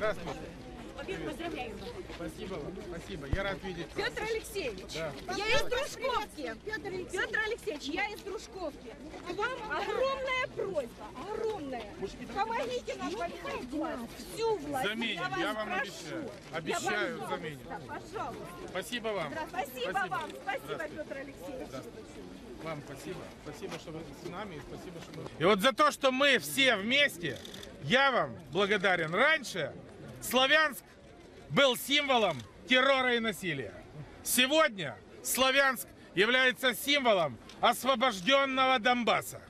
Здравствуйте. Обед поздравляю. Спасибо вам. Спасибо. Я рад видеть вас. Петр Алексеевич, Да. я из Дружковки. Петр Алексеевич, я из Дружковки. К вам огромная просьба, огромная. Помогите нам поменять власть, всю власть. Заменим, вас я вам прошу. обещаю. Обещаю, Я, заменим. Пожалуйста. Спасибо вам. Спасибо, вам, спасибо, Петр Алексеевич. Вам спасибо. Спасибо, что вы с нами. И спасибо, что вы... И вот за то, что мы все вместе, я вам благодарен. Раньше Славянск был символом террора и насилия. Сегодня Славянск является символом освобожденного Донбасса.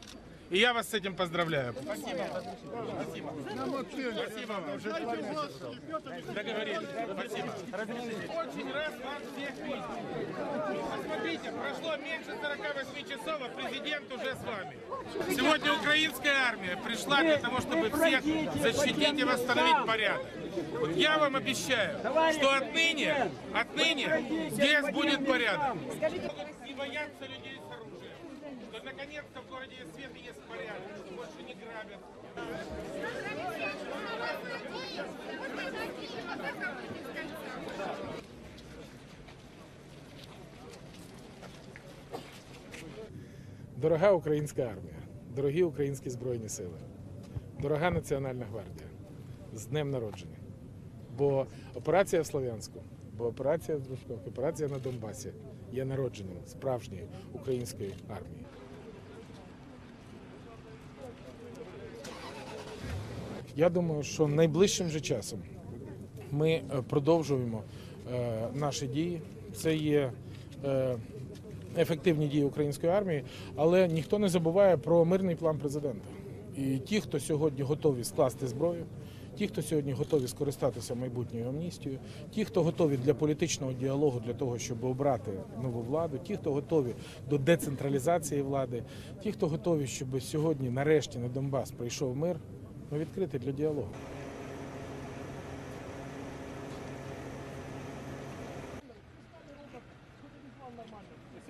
И я вас с этим поздравляю. Спасибо. Спасибо. Спасибо вам. Договорились. Спасибо. Очень рад вас всех видеть. Посмотрите, прошло меньше 48 часов, а президент уже с вами. Сегодня украинская армия пришла для того, чтобы всех защитить и восстановить порядок. Вот я вам обещаю, что отныне, отныне здесь будет порядок. Не бояться людей с оружием. Что наконец-то в городе есть свет и есть порядок, что больше не грабят. Дорога українська армія, дорогі українські збройні сили, дорога Національна гвардія, з днем народження. Бо операція в Слов'янську, бо операція в Дружковці, операція на Донбасі є народженням справжньої української армії. Я думаю, що найближчим же часом ми е, продовжуємо е, наші дії. Це є е, ефективні дії української армії, але ніхто не забуває про мирний план президента. І ті, хто сьогодні готові скласти зброю, ті, хто сьогодні готові скористатися майбутньою амністією, ті, хто готові для політичного діалогу для того, щоб обрати нову владу, ті, хто готові до децентралізації влади, ті, хто готові, щоб сьогодні нарешті на Донбас прийшов мир, ми відкриті для діалогу.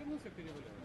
Це вносити регулярно.